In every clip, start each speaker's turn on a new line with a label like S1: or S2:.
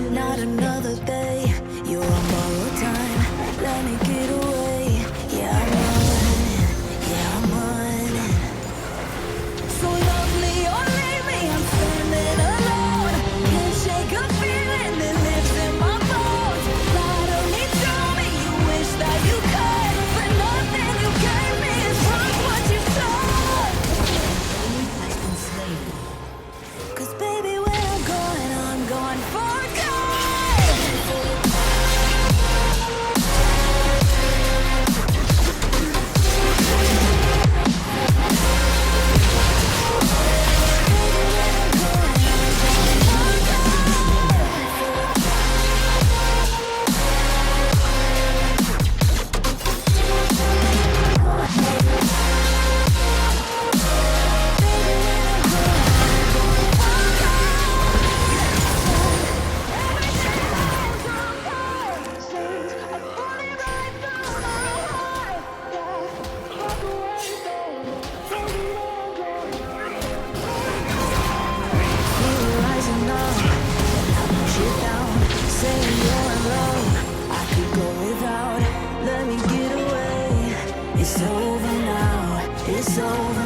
S1: not another
S2: 有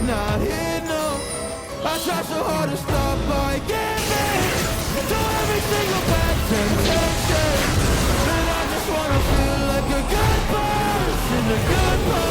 S2: Do, not no. I try so hard to stop, I give in to every single bad temptation. And I just wanna feel like a good person, a good person.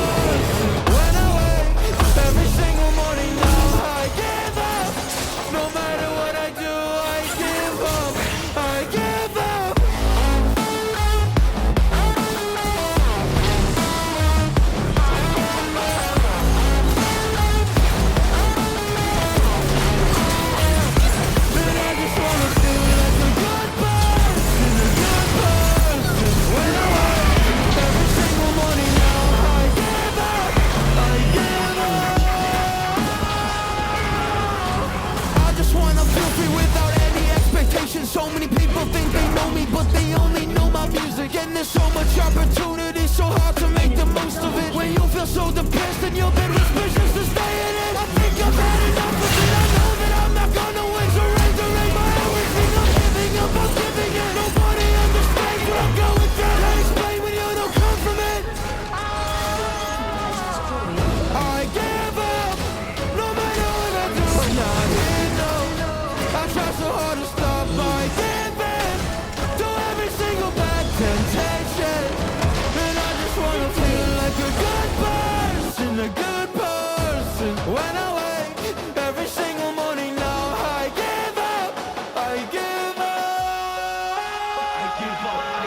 S2: So many people think they know me, but they only know my music. And there's so much opportunity, so hard to make the most of it. When you feel so depressed and your bed whispers just to stay